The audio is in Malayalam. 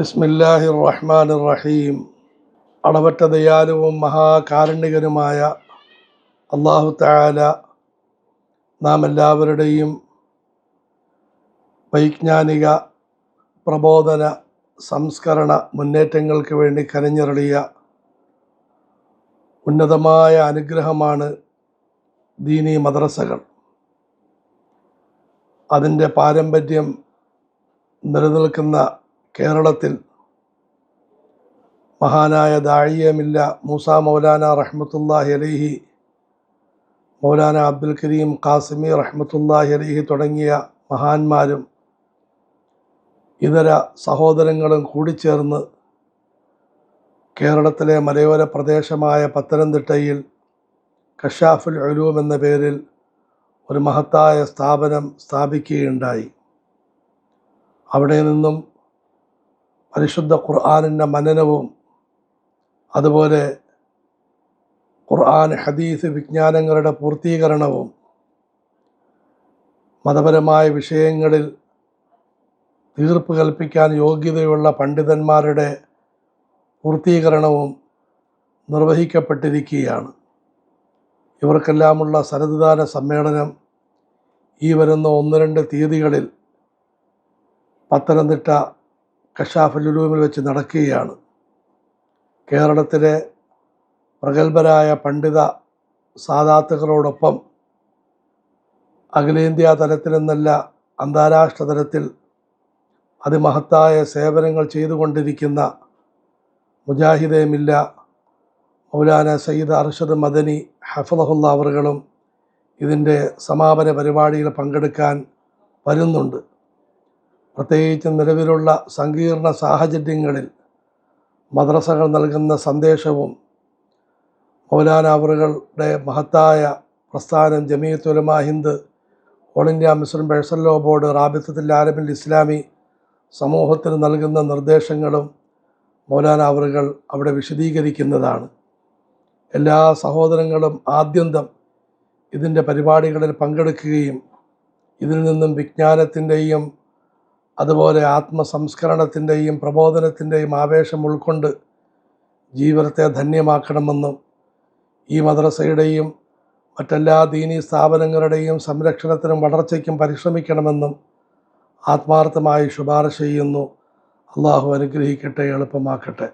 ബിസ്മില്ലാഹി റഹ്മാൻ റഹീം അളവറ്റ ദയാലുവും മഹാകാരുണ്യകനുമായ അള്ളാഹു താല നാം എല്ലാവരുടെയും വൈജ്ഞാനിക പ്രബോധന സംസ്കരണ മുന്നേറ്റങ്ങൾക്ക് വേണ്ടി കനിഞ്ഞിറളിയ ഉന്നതമായ അനുഗ്രഹമാണ് ദീനി മദ്രസകൾ. അതിന്റെ പാരമ്പര്യം നിലനിൽക്കുന്ന കേരളത്തിൽ മഹാനായ ദാഴിയമില്ല മൂസ മൗലാന റഹ്മത്തുല്ലാഹി അലൈഹി മൗലാന അബ്ദുൽ കരീം ഖാസിമി റഹ്മത്തുല്ലാഹി അലൈഹി തുടങ്ങിയ മഹാന്മാരും ഇതര സഹോദരങ്ങളും കൂടിച്ചേർന്ന് കേരളത്തിലെ മലയോര പ്രദേശമായ പത്തനംതിട്ടയിൽ കഷാഫുൽ ഉലൂം എന്ന പേരിൽ ഒരു മഹത്തായ സ്ഥാപനം സ്ഥാപിക്കുകയുണ്ടായി. അവിടെ നിന്നും പരിശുദ്ധ ഖുർആാനിന്റെ മനനവും അതുപോലെ ഖുർആൻ ഹദീസ് വിജ്ഞാനങ്ങളുടെ പൂർത്തീകരണവും മതപരമായ വിഷയങ്ങളിൽ തീർപ്പ് കൽപ്പിക്കാൻ യോഗ്യതയുള്ള പണ്ഡിതന്മാരുടെ പൂർത്തീകരണവും നിർവഹിക്കപ്പെട്ടിരിക്കുകയാണ്. ഇവർക്കെല്ലാമുള്ള സന്നദ്ധാന സമ്മേളനം ഈ വരുന്ന ഒന്ന് രണ്ട് തീയതികളിൽ പത്തനംതിട്ട കഷാഫുലുലൂമിൽ വെച്ച് നടക്കുകയാണ്. കേരളത്തിലെ പ്രഗത്ഭരായ പണ്ഡിത സാദാത്തുകളോടൊപ്പം അഖിലേന്ത്യാ തലത്തിലെന്നല്ല അന്താരാഷ്ട്ര തലത്തിൽ അതിമഹത്തായ സേവനങ്ങൾ ചെയ്തുകൊണ്ടിരിക്കുന്ന മുജാഹിദെ മില്ല മൗലാന സയ്യിദ് അർഷദ് മദനി ഹഫലഹുല്ല അവറുകളും ഇതിന്റെ സമാപന പരിപാടിയിൽ പങ്കെടുക്കാൻ വരുന്നുണ്ട്. പ്രത്യേകിച്ച് നിലവിലുള്ള സങ്കീർണ സാഹചര്യങ്ങളിൽ മദ്രസകൾ നൽകുന്ന സന്ദേശവും മൗലാന അവറുകളുടെ മഹത്തായ പ്രസ്ഥാനം Jamiat Ulama Hind all India Muslim personal law board റാബിത്തത്തിൽ ആലമിൽ ഇസ്ലാമി സമൂഹത്തിന് നൽകുന്ന നിർദ്ദേശങ്ങളും മൗലാന അവറുകൾ അവിടെ വിശദീകരിക്കുന്നതാണ്. എല്ലാ സഹോദരങ്ങളും ആദ്യന്തം ഇതിന്റെ പരിപാടികളിൽ പങ്കെടുക്കുകയും ഇതിൽ നിന്നും വിജ്ഞാനത്തിന്റെയും അതുപോലെ ആത്മസംസ്കരണത്തിന്റെയും പ്രബോധനത്തിന്റെയും ആവേശം ഉൾക്കൊണ്ട് ജീവിതത്തെ ധന്യമാക്കണമെന്നും ഈ മദ്രസയുടെയും മറ്റെല്ലാ ദീനീ സ്ഥാപനങ്ങളുടെയും സംരക്ഷണത്തിനും വളർച്ചയ്ക്കും പരിശ്രമിക്കണമെന്നും ആത്മാർത്ഥമായി ശുപാർശ ചെയ്യുന്നു. അള്ളാഹു അനുഗ്രഹിക്കട്ടെ എളുപ്പമാക്കട്ടെ.